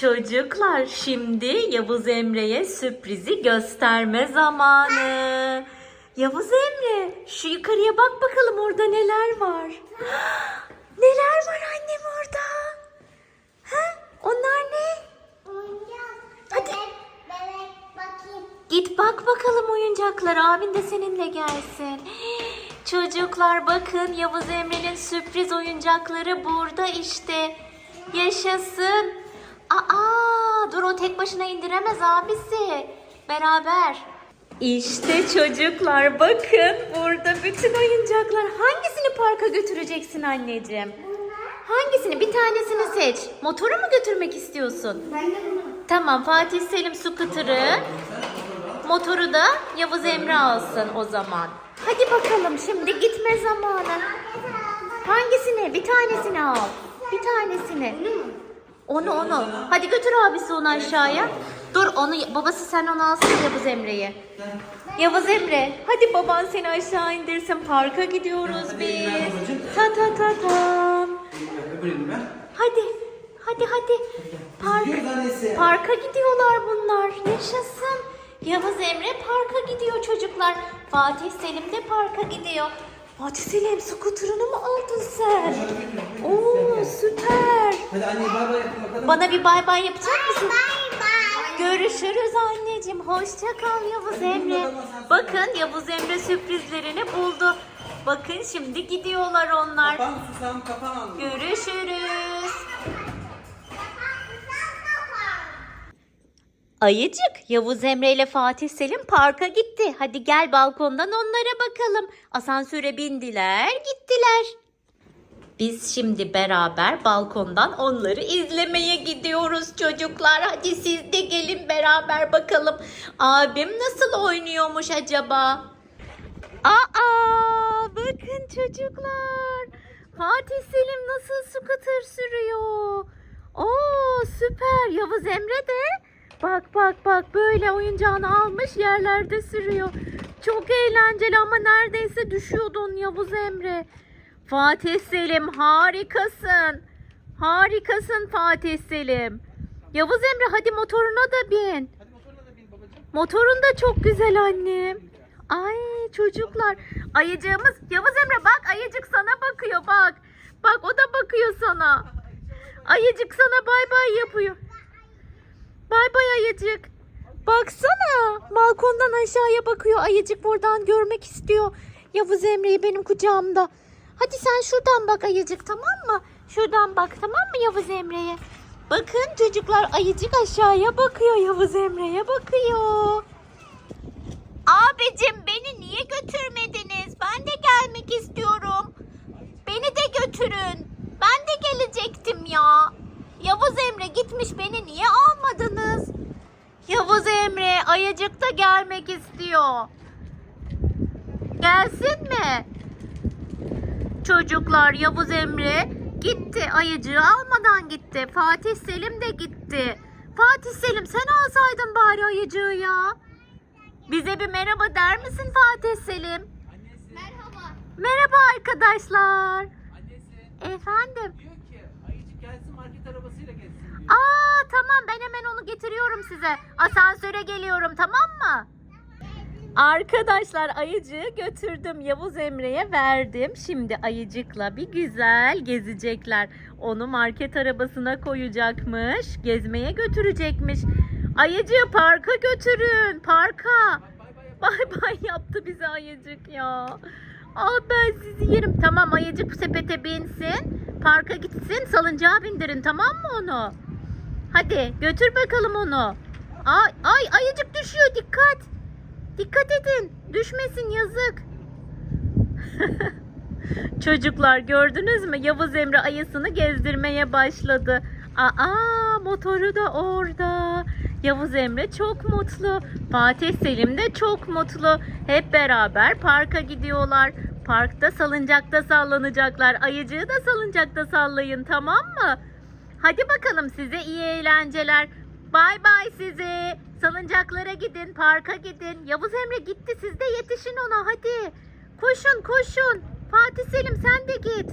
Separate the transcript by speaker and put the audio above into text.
Speaker 1: Çocuklar şimdi Yavuz Emre'ye sürprizi gösterme zamanı. Yavuz Emre şu yukarıya bak bakalım orada neler var. neler var annem orada? Ha? Onlar ne? Hadi.
Speaker 2: Bebek bakayım.
Speaker 1: Git bak bakalım oyuncaklara. Abin de seninle gelsin. Çocuklar bakın Yavuz Emre'nin sürpriz oyuncakları burada işte. Yaşasın. Aa, dur o tek başına indiremez abisi. Beraber. İşte çocuklar bakın burada bütün oyuncaklar. Hangisini parka götüreceksin anneciğim? Hangisini? Bir tanesini seç. Motoru mu götürmek istiyorsun?
Speaker 2: Ben de bunu.
Speaker 1: Tamam Fatih Selim scooter'ı motoru da Yavuz Emre alsın o zaman. Hadi bakalım şimdi gitme zamanı. Hangisini? Bir tanesini al. Bir tanesini. Onu onu. Hadi götür abisi onu aşağıya. Dur onu babası sen onu alsın Yavuz Emre'yi. Yavuz Emre hadi baban seni aşağı indirsin parka gidiyoruz biz. Ta ta ta
Speaker 3: ver.
Speaker 1: Hadi hadi hadi. Park, parka gidiyorlar bunlar. Yaşasın. Yavuz Emre parka gidiyor çocuklar. Fatih Selim de parka gidiyor. Fatih Selim skuterını mı aldın sen? Oo süper.
Speaker 3: Hadi anne bay bay yapın bakalım.
Speaker 1: Bana bir bay bay yapacak mısın?
Speaker 2: Bay bay.
Speaker 1: Görüşürüz anneciğim. Hoşça kal Yavuz Emre. Bakın Yavuz Emre sürprizlerini buldu. Bakın şimdi gidiyorlar onlar.
Speaker 3: Kapan susam kapan.
Speaker 1: Görüşürüz. Ayıcık, Yavuz Emre ile Fatih Selim parka gitti. Hadi gel balkondan onlara bakalım. Asansöre bindiler, gittiler. Biz şimdi beraber balkondan onları izlemeye gidiyoruz çocuklar. Hadi siz de gelin beraber bakalım. Abim nasıl oynuyormuş acaba? Aa, bakın çocuklar. Fatih Selim nasıl scooter sürüyor? Oo, süper. Yavuz Emre de bak bak bak böyle oyuncağını almış yerlerde sürüyor. Çok eğlenceli ama neredeyse düşüyordun Yavuz Emre. Fatih Selim harikasın. Harikasın Fatih Selim. Yavuz Emre hadi motoruna da bin.
Speaker 3: Hadi motoruna da bin babacığım.
Speaker 1: Motorun da çok güzel annem. Ay çocuklar. Ayıcığımız Yavuz Emre bak ayıcık sana bakıyor bak. Bak o da bakıyor sana. Ayıcık sana bay bay yapıyor. Ayıcık. Baksana balkondan aşağıya bakıyor ayıcık buradan görmek istiyor. Yavuz Emre'yi benim kucağımda. Hadi sen şuradan bak ayıcık tamam mı? Şuradan bak tamam mı Yavuz Emre'ye? Bakın çocuklar ayıcık aşağıya bakıyor Yavuz Emre'ye bakıyor. Abicim beni niye götürmediniz? Ben de gelmek istiyorum. Beni de götürün. Ben de gelecektim ya. Yavuz Emre gitmiş beni niye almadınız? Yavuz Emre ayıcık da gelmek istiyor. Gelsin mi? Çocuklar Yavuz Emre gitti ayıcığı almadan gitti. Fatih Selim de gitti. Fatih Selim sen alsaydın bari ayıcığı ya. Bize bir merhaba der misin Fatih Selim?
Speaker 2: Merhaba.
Speaker 1: Merhaba arkadaşlar.
Speaker 3: Annesi
Speaker 1: Efendim.
Speaker 3: diyor ki ayıcık gelsin market arabasıyla gelsin diyor.
Speaker 1: Aa tamam ben hemen onu getiriyorum size. Asansöre geliyorum tamam mı? Arkadaşlar ayıcığı götürdüm Yavuz Emre'ye verdim. Şimdi ayıcıkla bir güzel gezecekler. Onu market arabasına koyacakmış. Gezmeye götürecekmiş. Ayıcığı parka götürün. Parka. Bay bay yaptı bize ayıcık ya. Aa ben sizi yerim. Tamam ayıcık sepete binsin. Parka gitsin. Salıncağa bindirin tamam mı onu? Hadi götür bakalım onu. Ay, ay ayıcık düşüyor dikkat. Dikkat edin. Düşmesin yazık. Çocuklar gördünüz mü? Yavuz Emre ayısını gezdirmeye başladı. Aa motoru da orada. Yavuz Emre çok mutlu. Fatih Selim de çok mutlu. Hep beraber parka gidiyorlar. Parkta salıncakta sallanacaklar. Ayıcığı da salıncakta sallayın tamam mı? Hadi bakalım size iyi eğlenceler. Bay bay size. Salıncaklara gidin, parka gidin. Yavuz Emre gitti. Siz de yetişin ona hadi. Koşun, koşun. Fatih Selim sen de git.